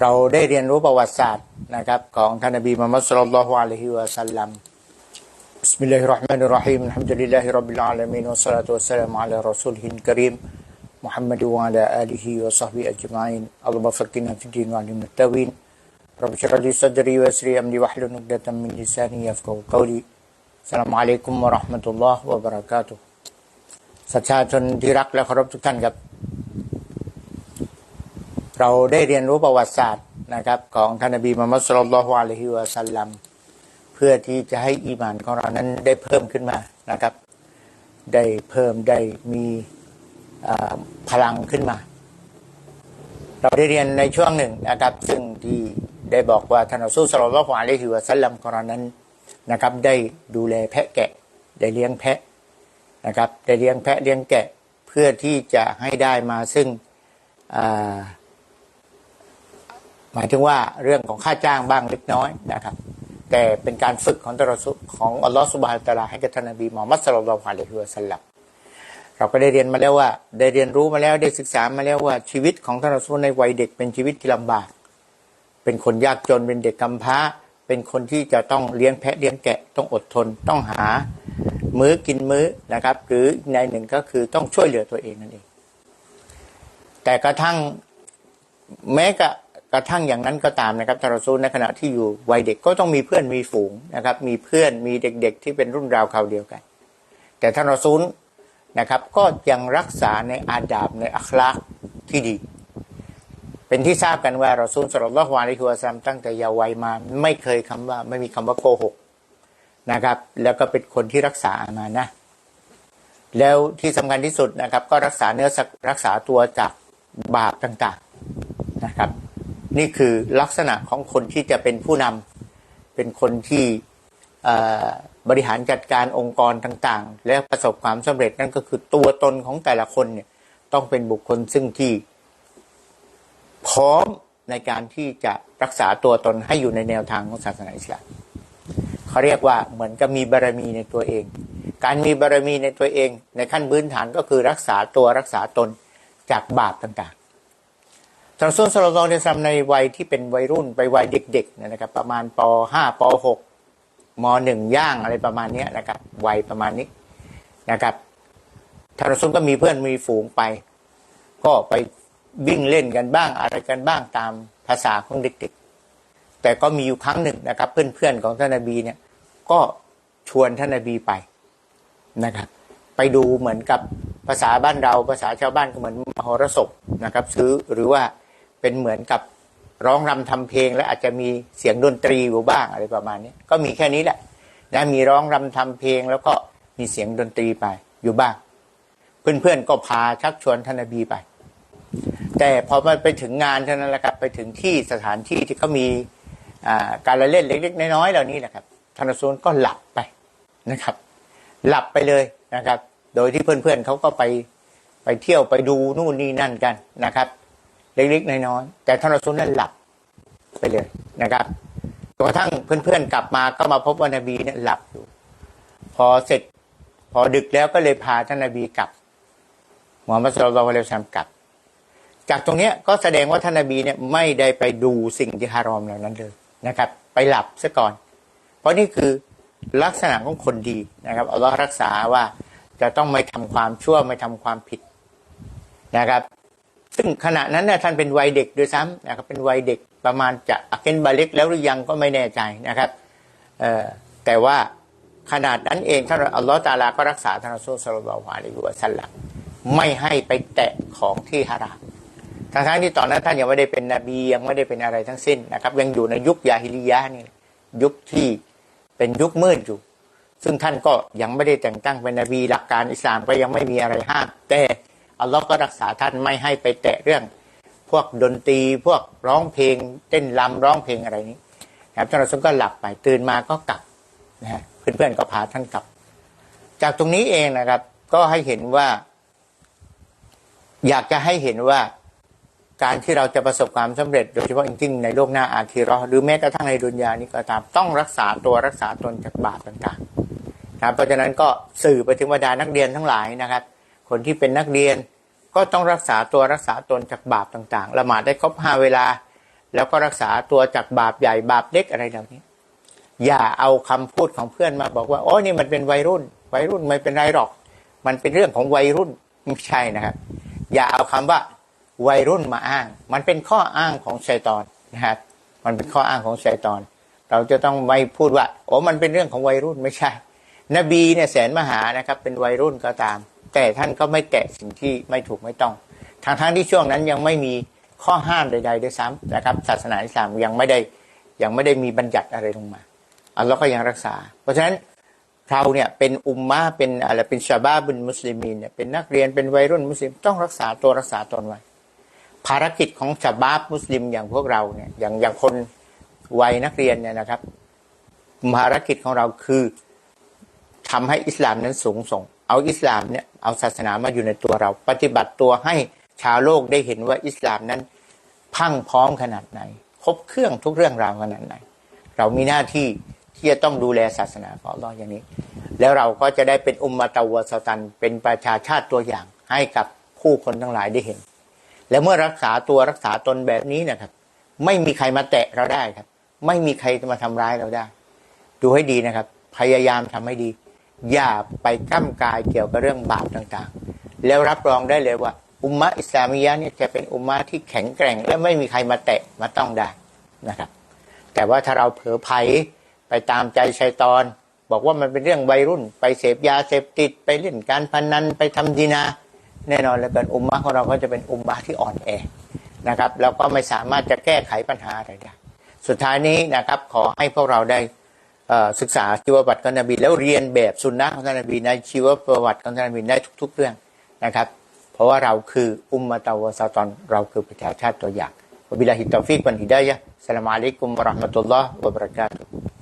เราได้เรียนรู้ประวัติศาสตร์นะครับ ของท่านนบีมุฮัมมัดสุลลัลลอฮุอะลัยฮิวะสัลลัม بسم الله الرحمن الرحيم الحمد لله رب العالمين والصلاة والسلام على رسوله الكريم محمد وعلى آله وصحبه أجمعين اللهم فقنا في الدين وعلمنا التأويل رب اشرح لي صدري ويسر لي أمري واحلل عقدة من لساني يفقهوا قولي السلام عليكم ورحمة الله وبركاته สัชาชนที่รักและเคารพทุกท่านครับ เราได้เรียนรู้ประวัติศาสตร์นะครับ ของท่านนบีมุฮัมมัดสุลลัลลอฮุอะลัยฮิวะสัลลัมเพื่อที่จะให้อีมานของเรานั้นได้เพิ่มขึ้นมานะครับ ได้เพิ่มได้มีพลังขึ้นมา เราได้เรียนในช่วงหนึ่งนะครับ ซึ่งที่ได้บอกว่าท่านอัสูสลลัลลอฮุอะลัยฮิวะสัลลัมของเรานั้นนะครับ ได้ดูแลแพะแกะ ได้เลี้ยงแพะนะครับ ได้เลี้ยงแพะเลี้ยงแกะเพื่อที่จะให้ได้มาซึ่งอ่า หมายถึงว่าเรื่องของค่าจ้างบ้างเล็กน้อยนะครับ แต่เป็นการฝึกของตรสุของอัลลอฮฺสุบฮานตะอาลาให้กับท่านนบีมุฮัมมัดสุลลัลลอฮุอะลัยฮิวะสัลลัมเราก็ได้เรียนมาแล้วว่า ได้เรียนรู้มาแล้วได้ศึกษามาแล้วว่าชีวิตของท่านรอซูลในวัยเด็กเป็นชีวิตที่ลำบาก เป็นคนยากจนเป็นเด็กกำพร้า เป็นคนที่จะต้องเลี้ยงแพะเลี้ยงแกะต้องอดทนต้องหา มื้อกินมื้อนะครับ หรือในหนึ่งก็คือต้องช่วยเหลือตัวเองนั่นเองแต่กระทั่งแม้กระ กระทั่งอย่างนั้นก็ตามนะครับทารอซูลในขณะที่อยู่วัยเด็กก็ต้องมีเพื่อนมีฝูงนะครับ มีเพื่อนมีเด็กๆ ที่เป็นรุ่นราวคราวเดียวกัน แต่ทารอซูลนะครับ ก็ยังรักษาในอาดาบในอัคลากที่ดี เป็นที่ทราบกันว่ารอซูลสุลลลลอฮุอะลัยฮิวซัมตั้งแต่เยาว์วัยมาไม่เคยคำว่าไม่มีคำว่าโกหกนะครับ แล้วก็เป็นคนที่รักษาอามานะ แล้วที่สำคัญที่สุดนะครับ ก็รักษาเนื้อรักษาตัวจากบาปต่างๆนะครับ นี่คือลักษณะของคนที่จะเป็นผู้นำเป็นคนที่บริหารจัดการองค์กรต่างๆ และประสบความสำเร็จนั่นก็คือตัวตนของแต่ละคนเนี่ยต้องเป็นบุคคลซึ่งที่พร้อมในการที่จะรักษาตัวตนให้อยู่ในแนวทางของศาสนาอิสลามเขาเรียกว่าเหมือนกับมีบารมีในตัวเอง การมีบารมีในตัวเอง ในขั้นพื้นฐานก็คือรักษาตัวรักษาตนจากบาปต่างๆ ท่านรอซูลสลลัลลอฮุอะลัยฮิวะซัลลัมในวัยที่เป็นวัยรุ่นไปวัยเด็กๆนะครับ ประมาณป .5 ป .6 ม .1 ย่างอะไรประมาณนี้นะครับ วัยประมาณนี้นะครับทารอซูลก็มีเพื่อนมีฝูงไป ก็ไปวิ่งเล่นกันบ้างอะไรกันบ้างตามภาษาของเด็กๆ แต่ก็มีอยู่ครั้งหนึ่งนะครับ เพื่อนๆของท่านนบีเนี่ย ก็ชวนท่านนบีไปนะครับ ไปดูเหมือนกับภาษาบ้านเราภาษาชาวบ้านก็เหมือนมหรสพนะครับ ซื้อหรือว่า เป็นเหมือนกับร้องรำทำเพลง และอาจจะมีเสียงดนตรีอยู่บ้างอะไรประมาณนี้ก็มีแค่นี้แหละนะมีร้องรำทำเพลง แล้วก็มีเสียงดนตรีไปอยู่บ้าง เพื่อนๆก็พาชักชวนท่านบีไป แต่พอมันไปถึงงานเท่านั้นแหละครับไปถึงที่สถานที่ที่เขามีการละเล่นเล็ก ๆ น้อยๆเหล่านี้แหละครับท่านอซูลก็หลับไปนะครับ หลับไปเลยนะครับ โดยที่เพื่อนๆเขาก็ไปไปเที่ยวไปดูนู่นนี่นั่นกันนะครับ เล็กๆน้อยๆแต่ท่านรอซูลนั้นหลับไปเลยนะครับจนกระทั่งเพื่อนๆกลับมาก็มาพบว่านบีเนี่ยหลับอยู่ พอเสร็จ พอดึกแล้วก็เลยพาท่านนบีกลับหมุฮัมมัดสุลลัลลอฮุอะลัยฮิวะซัลลัมกลับ จากตรงเนี้ยก็แสดงว่าท่านนบีเนี่ยไม่ได้ไปดูสิ่งที่ฮารอมเหล่านั้นเลยนะครับ ไปหลับซะก่อน เพราะนี่คือลักษณะของคนดีนะครับอัลลอฮ์รักษาว่าจะต้องไม่ทำความชั่วไม่ทำความผิดนะครับ ซึ่งขณะนั้นนี่ยท่านเป็นวัยเด็กด้วยซ้ำนะครับเป็นวัยเด็กประมาณจะอักเกนบาเล็กแล้วหรือยังก็ไม่แน่ใจนะครับแต่ว่าขนาดนั้นเองท่านอัลลอฮ์ตาลาก็รักษาท่านอซูลสลลัลลอฮุอะลัยฮิวะซัลลัมไม่ให้ไปแตะของที่ฮารามทั้งๆที่ตอนนั้นท่านยังไม่ได้เป็นนบียังไม่ได้เป็นอะไรทั้งสิ้นนะครับ ยังอยู่ในยุคยาฮิลิยะนี่ยุคที่เป็นยุคมืดอยู่ ซึ่งท่านก็ยังไม่ได้แต่งตั้งเป็นนบีหลักการอิสลามก็ยังไม่มีอะไรห้ามแต่ อัลลอฮ์ก็รักษาท่านไม่ให้ไปแตะเรื่อง พวกดนตรีพวกร้องเพลง เต้นรำร้องเพลงอะไรนี้นะครับท่านรอซูลก็หลับไปตื่นมาก็กลับนะฮะเพื่อนๆก็พาท่านกลับ จากตรงนี้เองนะครับ ก็ให้เห็นว่า อยากจะให้เห็นว่าการที่เราจะประสบความสำเร็จโดยเฉพาะยิ่งในโลกหน้าอาคีราะห์หรือแม้กระทั่งในดุนยานี้ก็ตามต้องรักษาตัวรักษาตนจากบาปต่างๆนะครับเพราะฉะนั้นก็สื่อไปถึงบรรดานักเรียนทั้งหลายนะครับ คนที่เป็นนักเรียน ก็ต้องรักษาตัวรักษาตนจากบาปต่างๆ ละหมาดได้ครบห้าเวลา แล้วก็รักษาตัวจากบาปใหญ่บาปเล็กอะไรเหล่านี้ อย่าเอาคำพูดของเพื่อนมาบอกว่าโอ้นี่มันเป็นวัยรุ่น วัยรุ่นไม่เป็นไรหรอก มันเป็นเรื่องของวัยรุ่นไม่ใช่นะครับ อย่าเอาคำว่าวัยรุ่นมาอ้าง มันเป็นข้ออ้างของชัยตอนนะครับมันเป็นข้ออ้างของชัยตอน เราจะต้องไม่พูดว่าโอ้มันเป็นเรื่องของวัยรุ่นไม่ใช่ นบีเนี่ยแสนมหานะครับ เป็นวัยรุ่นก็ตาม แต่ท่านก็ไม่แตะสิ่งที่ไม่ถูกไม่ต้องทางทั้งที่ช่วงนั้นยังไม่มีข้อห้ามใดๆด้วยซ้ำนะครับ ศาสนาอิสลามยังไม่ได้ยังไม่ได้มีบัญญัติอะไรลงมาอัลลอฮ์ก็ยังรักษา เพราะฉะนั้นเราเนี่ยเป็นอุมมะเป็นอะไรเป็นชาบ้าบุนมุสลิมีนเนี่ยเป็นนักเรียนเป็นวัยรุ่นมุสลิมต้องรักษาตัวรักษาตนไว้ ภารกิจของชาบ้ามุสลิมอย่างพวกเราเนี่ยอย่างอย่างคนวัยนักเรียนเนี่ยนะครับภารกิจของเราคือทำให้อิสลามนั้นสูงส่ง เอาอิสลามเนี่ยเอาศาสนามาอยู่ในตัวเรา ปฏิบัติตัวให้ชาวโลกได้เห็นว่าอิสลามนั้นพังพร้อมขนาดไหน ครบเครื่องทุกเรื่องราวขนาดไหน เรามีหน้าที่ที่จะต้องดูแลศาสนาของอัลลอย่างนี้ แล้วเราก็จะได้เป็นอุมมะตะวะสตัน เป็นประชาชาติตัวอย่างให้กับผู้คนทั้งหลายได้เห็น และเมื่อรักษาตัวรักษาตนแบบนี้นะครับ ไม่มีใครมาแตะเราได้ครับ ไม่มีใครมาทำร้ายเราได้ ดูให้ดีนะครับ พยายามทำให้ดี อย่าไปก้ำกายเกี่ยวกับเรื่องบาปต่างๆ แล้วรับรองได้เลยว่า อุมมะอิสลามียะเนี่ยจะเป็นอุมมะที่แข็งแกร่ง และไม่มีใครมาแตะมาต้องได้นะครับ แต่ว่าถ้าเราเผลอไผลไปตามใจชัยตอน บอกว่ามันเป็นเรื่องวัยรุ่น ไปเสพยาเสพติดไปเล่นการพนันไปทำดีนา แน่นอนแล้วกันอุมมะของเราก็จะเป็นอุมมะที่อ่อนแอนะครับแล้วก็ไม่สามารถจะแก้ไขปัญหาอะไรได้สุดท้ายนี้นะครับขอให้พวกเราได้ ศึกษาชีวประวัติของนบีแล้วเรียนแบบสุนนะของท่านนบีในชีวประวัติของท่านนบีได้ทุก ๆ เรื่องนะครับ เพราะว่าเราคืออุมมะตาวะซาตอนเราคือประชาชาติตัวอย่างวบิลลาฮิตตอฟิกวันฮิดายะสลามอะลัยกุมวะราะห์มะตุลลอฮ์วะบะเราะกาตุฮ์